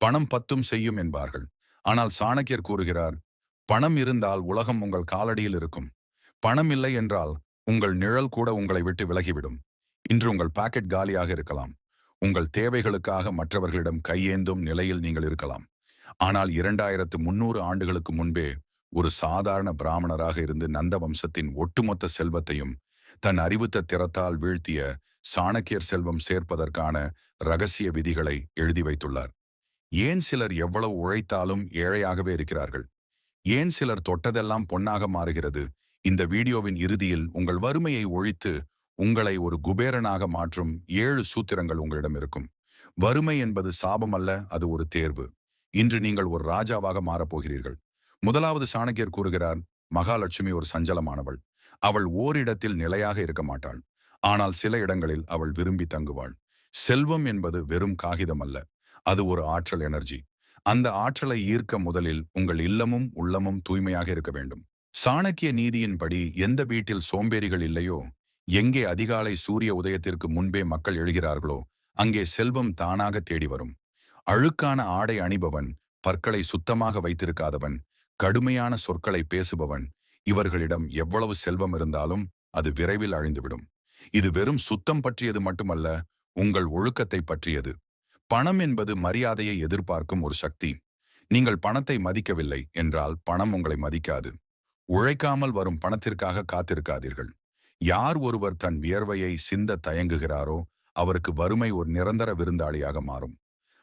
பணம் பத்தும் செய்யும் என்பார்கள். ஆனால் சாணக்கியர் கூறுகிறார் பணம் இருந்தால் உலகம் உங்கள் காலடியில் இருக்கும். பணம் இல்லை என்றால் உங்கள் நிழல் கூட உங்களை விட்டு விலகிவிடும். இன்று உங்கள் பாக்கெட் காலியாக இருக்கலாம். உங்கள் தேவைகளுக்காக மற்றவர்களிடம் கையேந்தும் நிலையில் நீங்கள் இருக்கலாம். ஆனால் இரண்டாயிரத்து முன்னூறு ஆண்டுகளுக்கு முன்பே ஒரு சாதாரண பிராமணராக இருந்து நந்த வம்சத்தின் ஒட்டுமொத்த செல்வத்தையும் தன் அறிவுத்த திறத்தால் வீழ்த்திய சாணக்கியர் செல்வம் சேர்ப்பதற்கான ரகசிய விதிகளை எழுதி வைத்துள்ளார். ஏன் சிலர் எவ்வளவு உழைத்தாலும் ஏழையாகவே இருக்கிறார்கள்? ஏன் சிலர் தொட்டதெல்லாம் பொன்னாக மாறுகிறது? இந்த வீடியோவின் இறுதியில் உங்கள் வறுமையை ஒழித்து உங்களை ஒரு குபேரனாக மாற்றும் ஏழு சூத்திரங்கள் உங்களிடம் இருக்கும். வறுமை என்பது சாபம் அல்ல அது ஒரு தேர்வு. இன்று நீங்கள் ஒரு ராஜாவாக மாறப்போகிறீர்கள் முதலாவது சாணக்கியர் கூறுகிறார் மகாலட்சுமி ஒரு சஞ்சலமானவள். அவள் ஓரிடத்தில் நிலையாக இருக்க மாட்டாள். ஆனால் சில இடங்களில் அவள் விரும்பி தங்குவாள். செல்வம் என்பது வெறும் காகிதம் அல்ல. அது ஒரு ஆற்றல் எனர்ஜி. அந்த ஆற்றலை ஈர்க்க முதலில் உங்கள் இல்லமும் உள்ளமும் தூய்மையாக இருக்க வேண்டும். சாணக்கிய நீதியின்படி எந்த வீட்டில் சோம்பேறிகள் இல்லையோ எங்கே அதிகாலை சூரிய உதயத்திற்கு முன்பே மக்கள் எழுகிறார்களோ அங்கே செல்வம் தானாக தேடி வரும். அழுக்கான ஆடை அணிபவன் பற்களை சுத்தமாக வைத்திருக்காதவன் கடுமையான சொற்களை பேசுபவன் இவர்களிடம் எவ்வளவு செல்வம் இருந்தாலும் அது விரைவில் அழிந்துவிடும். இது வெறும் சுத்தம் பற்றியது மட்டுமல்ல உங்கள் ஒழுக்கத்தை பற்றியது. பணம் என்பது மரியாதையை எதிர்பார்க்கும் ஒரு சக்தி. நீங்கள் பணத்தை மதிக்கவில்லை என்றால் பணம் உங்களை மதிக்காது. உழைக்காமல் வரும் பணத்திற்காக காத்திருக்காதீர்கள். யார் ஒருவர் தன் வியர்வையை சிந்த தயங்குகிறாரோ அவருக்கு வறுமை ஒரு நிரந்தர விருந்தாளியாக மாறும்.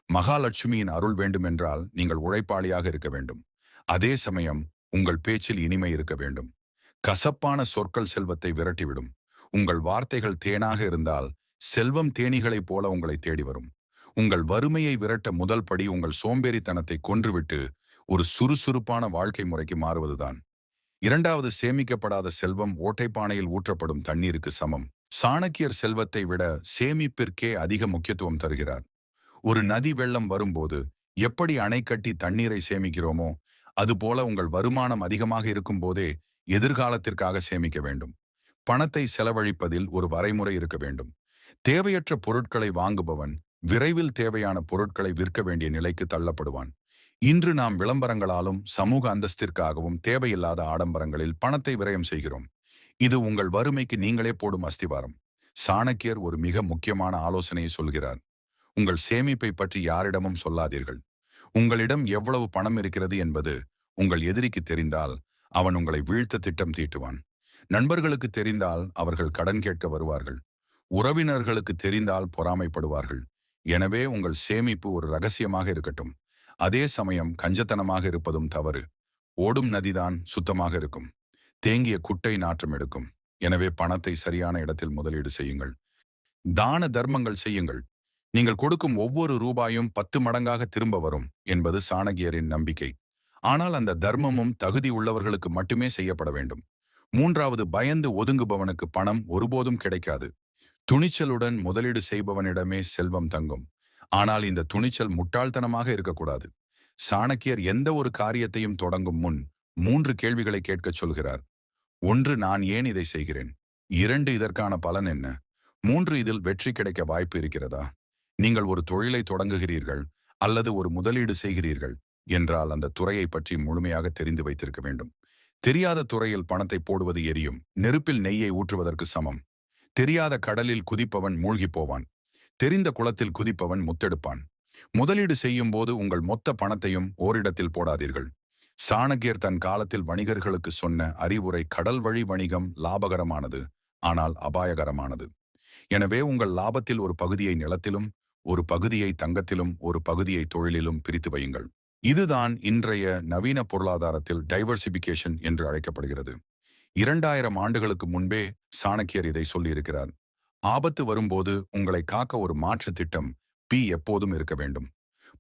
மகாலட்சுமியின் அருள் வேண்டுமென்றால் நீங்கள் உழைப்பாளியாக இருக்க வேண்டும். அதே சமயம் உங்கள் பேச்சில் இனிமை இருக்க வேண்டும். கசப்பான சொற்கள் செல்வத்தை விரட்டிவிடும். உங்கள் வார்த்தைகள் தேனாக இருந்தால் செல்வம் தேனிகளைப் போல உங்களை தேடி வரும். உங்கள் வறுமையை விரட்ட முதல் படி உங்கள் சோம்பேறித்தனத்தை கொன்றுவிட்டு ஒரு சுறுசுறுப்பான வாழ்க்கை முறைக்கு மாறுவதுதான். இரண்டாவது சேமிக்கப்படாத செல்வம் ஓட்டைப்பானையில் ஊற்றப்படும் தண்ணீருக்கு சமம். சாணக்கியர் செல்வத்தை விட சேமிப்பிற்கே அதிக முக்கியத்துவம் தருகிறார். ஒரு நதி வெள்ளம் வரும்போது எப்படி அணை கட்டி தண்ணீரை சேமிக்கிறோமோ அதுபோல உங்கள் வருமானம் அதிகமாக இருக்கும் போதே எதிர்காலத்திற்காக சேமிக்க வேண்டும். பணத்தை செலவழிப்பதில் ஒரு வரைமுறை இருக்க வேண்டும். தேவையற்ற பொருட்களை வாங்குபவன் விரைவில் தேவையான பொருட்களை விற்க வேண்டிய நிலைக்கு தள்ளப்படுவான். இன்று நாம் விளம்பரங்களாலும் சமூக அந்தஸ்திற்காகவும் தேவையில்லாத ஆடம்பரங்களில் பணத்தை விரயம் செய்கிறோம். இது உங்கள் வறுமைக்கு நீங்களே போடும் அஸ்திவாரம். சாணக்கியர் ஒரு மிக முக்கியமான ஆலோசனையை சொல்கிறார். உங்கள் சேமிப்பை பற்றி யாரிடமும் சொல்லாதீர்கள். உங்களிடம் எவ்வளவு பணம் இருக்கிறது என்பது உங்கள் எதிரிக்கு தெரிந்தால் அவன் உங்களை வீழ்த்த திட்டம் தீட்டுவான். நண்பர்களுக்கு தெரிந்தால் அவர்கள் கடன் கேட்க வருவார்கள். உறவினர்களுக்கு தெரிந்தால் பொறாமைப்படுவார்கள். எனவே உங்கள் சேமிப்பு ஒரு ரகசியமாக இருக்கட்டும். அதே சமயம் கஞ்சத்தனமாக இருப்பதும் தவறு. ஓடும் நதிதான் சுத்தமாக இருக்கும். தேங்கிய குட்டை நாற்றம் எடுக்கும். எனவே பணத்தை சரியான இடத்தில் முதலீடு செய்யுங்கள். தான தர்மங்கள் செய்யுங்கள். நீங்கள் கொடுக்கும் ஒவ்வொரு ரூபாயும் பத்து மடங்காக திரும்ப வரும் என்பது சாணகியரின் நம்பிக்கை. ஆனால் அந்த தர்மமும் தகுதி உள்ளவர்களுக்கு மட்டுமே செய்யப்பட வேண்டும். மூன்றாவது பயந்து ஒதுங்குபவனுக்கு பணம் ஒருபோதும் கிடைக்காது. துணிச்சலுடன் முதலீடு செய்பவனிடமே செல்வம் தங்கும். ஆனால் இந்த துணிச்சல் முட்டாள்தனமாக இருக்கக்கூடாது. சாணக்கியர் எந்த ஒரு காரியத்தையும் தொடங்கும் முன் மூன்று கேள்விகளை கேட்கச் சொல்கிறார். ஒன்று நான் ஏன் இதை செய்கிறேன்? இரண்டு இதற்கான பலன் என்ன? மூன்று இதில் வெற்றி கிடைக்க வாய்ப்பு இருக்கிறதா? நீங்கள் ஒரு தொழிலை தொடங்குகிறீர்கள் அல்லது ஒரு முதலீடு செய்கிறீர்கள் என்றால் அந்த துறையை பற்றி முழுமையாக தெரிந்து வைத்திருக்க வேண்டும். தெரியாத துறையில் பணத்தை போடுவது எரியும். நெருப்பில் நெய்யை ஊற்றுவதற்கு சமம். தெரியாத கடலில் குதிப்பவன் மூழ்கி போவான். தெரிந்த குளத்தில் குதிப்பவன் முத்தெடுப்பான். முதலீடு செய்யும் போது உங்கள் மொத்த பணத்தையும் ஓரிடத்தில் போடாதீர்கள். சாணக்கியர் தன் காலத்தில் வணிகர்களுக்கு சொன்ன அறிவுரை கடல் வழி வணிகம் லாபகரமானது ஆனால் அபாயகரமானது. எனவே உங்கள் லாபத்தில் ஒரு பகுதியை நிலத்திலும் ஒரு பகுதியை தங்கத்திலும் ஒரு பகுதியை தொழிலிலும் பிரித்து வையுங்கள். இதுதான் இன்றைய நவீன பொருளாதாரத்தில் டைவர்சிபிகேஷன் என்று அழைக்கப்படுகிறது. இரண்டாயிரம் ஆண்டுகளுக்கு முன்பே சாணக்கியர் இதை சொல்லியிருக்கிறார். ஆபத்து வரும்போது உங்களை காக்க ஒரு மாற்று திட்டம் பி எப்போதும் இருக்க வேண்டும்.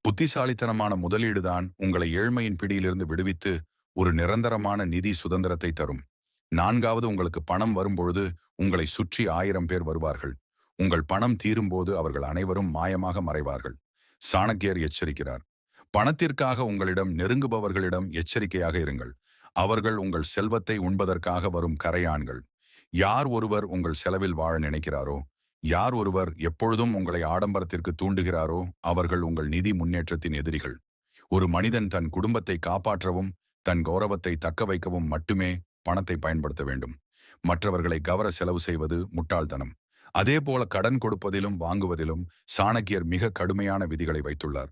புத்திசாலித்தனமான முதலீடுதான் உங்களை ஏழ்மையின் பிடியிலிருந்து விடுவித்து ஒரு நிரந்தரமான நிதி சுதந்திரத்தை தரும். நான்காவது உங்களுக்கு பணம் வரும்பொழுது உங்களை சுற்றி ஆயிரம் பேர் வருவார்கள். உங்கள் பணம் தீரும்போது அவர்கள் அனைவரும் மாயமாக மறைவார்கள். சாணக்கியர் எச்சரிக்கிறார். பணத்திற்காக உங்களிடம் நெருங்குபவர்களிடம் எச்சரிக்கையாக இருங்கள். அவர்கள் உங்கள் செல்வத்தை உண்பதற்காக வரும் கரையான்கள். யார் ஒருவர் உங்கள் செலவில் வாழ நினைக்கிறாரோ யார் ஒருவர் எப்பொழுதும் உங்களை ஆடம்பரத்திற்கு தூண்டுகிறாரோ அவர்கள் உங்கள் நிதி முன்னேற்றத்தின் எதிரிகள். ஒரு மனிதன் தன் குடும்பத்தை காப்பாற்றவும் தன் கௌரவத்தை தக்க வைக்கவும் மட்டுமே பணத்தை பயன்படுத்த வேண்டும். மற்றவர்களை கவர செலவு செய்வது முட்டாள்தனம். அதேபோல கடன் கொடுப்பதிலும் வாங்குவதிலும் சாணக்கியர் மிக கடுமையான விதிகளை வைத்துள்ளார்.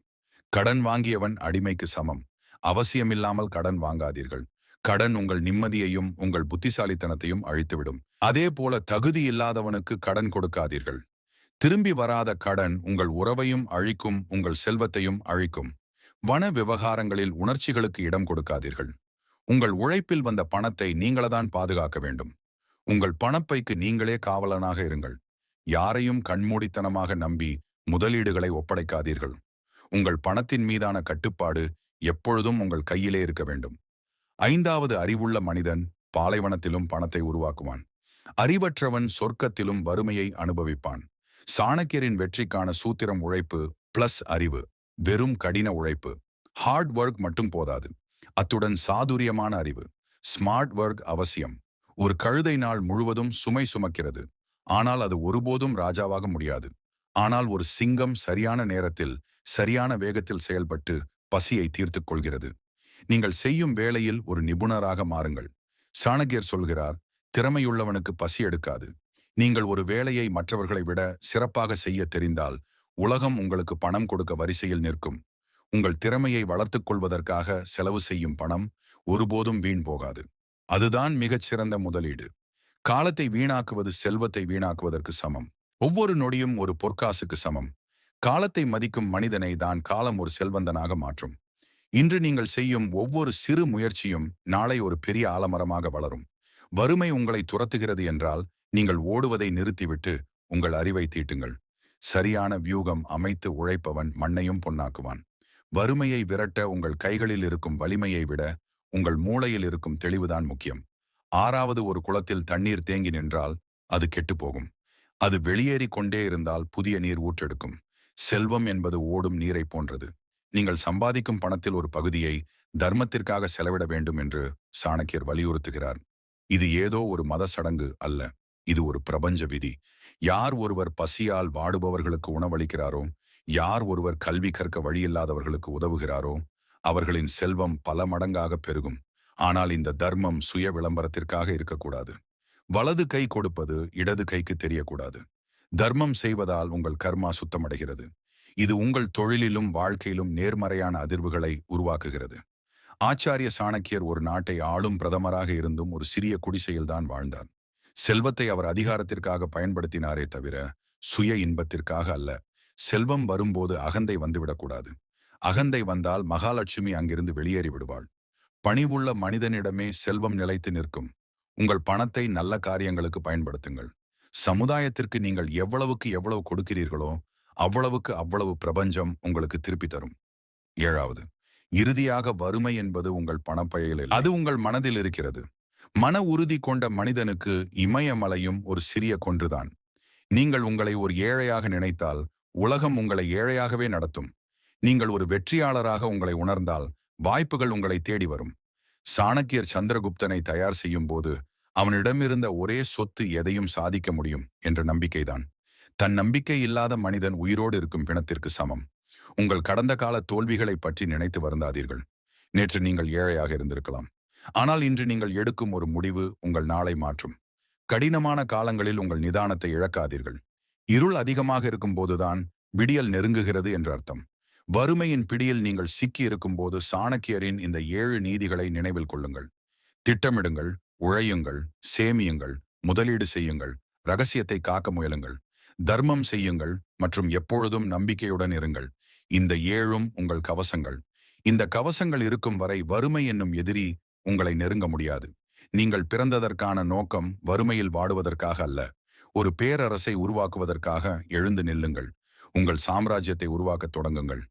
கடன் வாங்கியவன் அடிமைக்கு சமம். அவசியமில்லாமல் கடன் வாங்காதீர்கள். கடன் உங்கள் நிம்மதியையும் உங்கள் புத்திசாலித்தனத்தையும் அழித்துவிடும். அதே போல தகுதி இல்லாதவனுக்கு கடன் கொடுக்காதீர்கள். திரும்பி வராத கடன் உங்கள் உறவையும் அழிக்கும் உங்கள் செல்வத்தையும் அழிக்கும். வன விவகாரங்களில் உணர்ச்சிகளுக்கு இடம் கொடுக்காதீர்கள். உங்கள் உழைப்பில் வந்த பணத்தை நீங்களதான் பாதுகாக்க வேண்டும். உங்கள் பணப்பைக்கு நீங்களே காவலனாக இருங்கள். யாரையும் கண்மூடித்தனமாக நம்பி முதலீடுகளை ஒப்படைக்காதீர்கள். உங்கள் பணத்தின் மீதான கட்டுப்பாடு எப்பொழுதும் உங்கள் கையிலே இருக்க வேண்டும். ஐந்தாவது அறிவுள்ள மனிதன் பாலைவனத்திலும் பணத்தை உருவாக்குவான். அறிவற்றவன் சொர்க்கத்திலும் வறுமையை அனுபவிப்பான். சாணக்கியரின் வெற்றிக்கான சூத்திரம் உழைப்பு பிளஸ் அறிவு வெறும் கடின உழைப்பு. ஹார்ட் ஒர்க் மட்டும் போதாது. அத்துடன் சாதுரியமான அறிவு ஸ்மார்ட் ஒர்க் அவசியம். ஒரு கழுதை நாள் முழுவதும் சுமை சுமக்கிறது. ஆனால் அது ஒருபோதும் ராஜாவாக முடியாது. ஆனால் ஒரு சிங்கம் சரியான நேரத்தில் சரியான வேகத்தில் செயல்பட்டு பசியை தீர்த்துக் கொள்கிறது. நீங்கள் செய்யும் வேளையில் ஒரு நிபுணராக மாறுங்கள். சாணக்கியர் சொல்கிறார் திறமையுள்ளவனுக்கு பசி எடுக்காது. நீங்கள் ஒரு வேலையை மற்றவர்களை விட சிறப்பாக செய்ய தெரிந்தால் உலகம் உங்களுக்கு பணம் கொடுக்க வரிசையில் நிற்கும். உங்கள் திறமையை வளர்த்துக் கொள்வதற்காக செலவு செய்யும் பணம் ஒருபோதும் வீண் போகாது. அதுதான் மிகச் சிறந்த முதலீடு. காலத்தை வீணாக்குவது செல்வத்தை வீணாக்குவதற்கு சமம். ஒவ்வொரு நொடியும் ஒரு பொற்காசுக்கு சமம். காலத்தை மதிக்கும் மனிதனை தான் காலம் ஒரு செல்வந்தனாக மாற்றும். இன்று நீங்கள் செய்யும் ஒவ்வொரு சிறு முயற்சியும் நாளை ஒரு பெரிய ஆலமரமாக வளரும். வறுமை உங்களை துரத்துகிறது என்றால் நீங்கள் ஓடுவதை நிறுத்திவிட்டு உங்கள் அறிவை தீட்டுங்கள். சரியான வியூகம் அமைத்து உழைப்பவன் மண்ணையும் பொன்னாக்குவான். வறுமையை விரட்ட உங்கள் கைகளில் இருக்கும் வலிமையை விட உங்கள் மூளையில் இருக்கும் தெளிவுதான் முக்கியம். ஆறாவது ஒரு குளத்தில் தண்ணீர் தேங்கி நின்றால் அது கெட்டுப்போகும். அது வெளியேறி கொண்டே இருந்தால் புதிய நீர் ஊற்றெடுக்கும். செல்வம் என்பது ஓடும் நீரை போன்றது. நீங்கள் சம்பாதிக்கும் பணத்தில் ஒரு பகுதியை தர்மத்திற்காக செலவிட வேண்டும் என்று சாணக்கியர் வலியுறுத்துகிறார். இது ஏதோ ஒரு மத சடங்கு அல்ல. இது ஒரு பிரபஞ்ச விதி. யார் ஒருவர் பசியால் வாடுபவர்களுக்கு உணவளிக்கிறாரோ யார் ஒருவர் கல்வி கற்க வழியில்லாதவர்களுக்கு உதவுகிறாரோ அவர்களின் செல்வம் பல மடங்காக பெருகும். ஆனால் இந்த தர்மம் சுய விளம்பரத்திற்காக இருக்கக்கூடாது. வலது கை கொடுப்பது இடது கைக்கு தெரியக்கூடாது. தர்மம் செய்வதால் உங்கள் கர்மா சுத்தமடைகிறது. இது உங்கள் தொழிலிலும் வாழ்க்கையிலும் நேர்மறையான அதிர்வுகளை உருவாக்குகிறது. ஆச்சாரிய சாணக்கியர் ஒரு நாட்டை ஆளும் பிரதமராக இருந்தும் ஒரு சிறிய குடிசையில்தான் வாழ்ந்தார். செல்வத்தை அவர் அதிகாரத்திற்காக பயன்படுத்தினாரே தவிர சுய இன்பத்திற்காக அல்ல. செல்வம் வரும்போது அகந்தை வந்துவிடக்கூடாது அகந்தை வந்தால் மகாலட்சுமி அங்கிருந்து வெளியேறி விடுவாள். பணிவுள்ள மனிதனிடமே செல்வம் நிலைத்து நிற்கும். உங்கள் பணத்தை நல்ல காரியங்களுக்கு பயன்படுத்துங்கள். சமுதாயத்திற்கு நீங்கள் எவ்வளவுக்கு எவ்வளவு கொடுக்கிறீர்களோ அவ்வளவுக்கு அவ்வளவு பிரபஞ்சம் உங்களுக்கு திருப்பி தரும். ஏழாவது இறுதியாக வறுமை என்பது உங்கள் பணப்பையில் அது உங்கள் மனதில் இருக்கிறது. மன உறுதி கொண்ட மனிதனுக்கு இமயமலையும் ஒரு சிறிய கொன்றுதான். நீங்கள் உங்களை ஒரு ஏழையாக நினைத்தால் உலகம் உங்களை ஏழையாகவே நடத்தும். நீங்கள் ஒரு வெற்றியாளராக உங்களை உணர்ந்தால் வாய்ப்புகள் உங்களை தேடி வரும். சாணக்கியர் சந்திரகுப்தனை தயார் செய்யும் போது அவனிடமிருந்த ஒரே சொத்து எதையும் சாதிக்க முடியும் என்ற நம்பிக்கைதான். தன் நம்பிக்கை இல்லாத மனிதன் உயிரோடு இருக்கும் பிணத்திற்கு சமம். உங்கள் கடந்த கால தோல்விகளை பற்றி நினைத்து வருந்தாதீர்கள். நேற்று நீங்கள் ஏழையாக இருந்திருக்கலாம். ஆனால் இன்று நீங்கள் எடுக்கும் ஒரு முடிவு உங்கள் நாளை மாற்றும். கடினமான காலங்களில் உங்கள் நிதானத்தை இழக்காதீர்கள். இருள் அதிகமாக இருக்கும் போதுதான் விடியல் நெருங்குகிறது என்ற அர்த்தம். வறுமையின் பிடியில் நீங்கள் சிக்கியிருக்கும் போது சாணக்கியரின் இந்த ஏழு நீதிகளை நினைவில் கொள்ளுங்கள். திட்டமிடுங்கள் உழையுங்கள் சேமியுங்கள் முதலீடு செய்யுங்கள் ரகசியத்தை காக்க முயலுங்கள். தர்மம் செய்யுங்கள் மற்றும் எப்பொழுதும் நம்பிக்கையுடன் இருங்கள். இந்த ஏழும் உங்கள் கவசங்கள். இந்த கவசங்கள் இருக்கும் வரை வறுமை என்னும் எதிரி உங்களை நெருங்க முடியாது. நீங்கள் பிறந்ததற்கான நோக்கம் வறுமையில் வாடுவதற்காக அல்ல. ஒரு பேரரசை உருவாக்குவதற்காக எழுந்து நில்லுங்கள். உங்கள் சாம்ராஜ்யத்தை உருவாக்கத் தொடங்குங்கள்.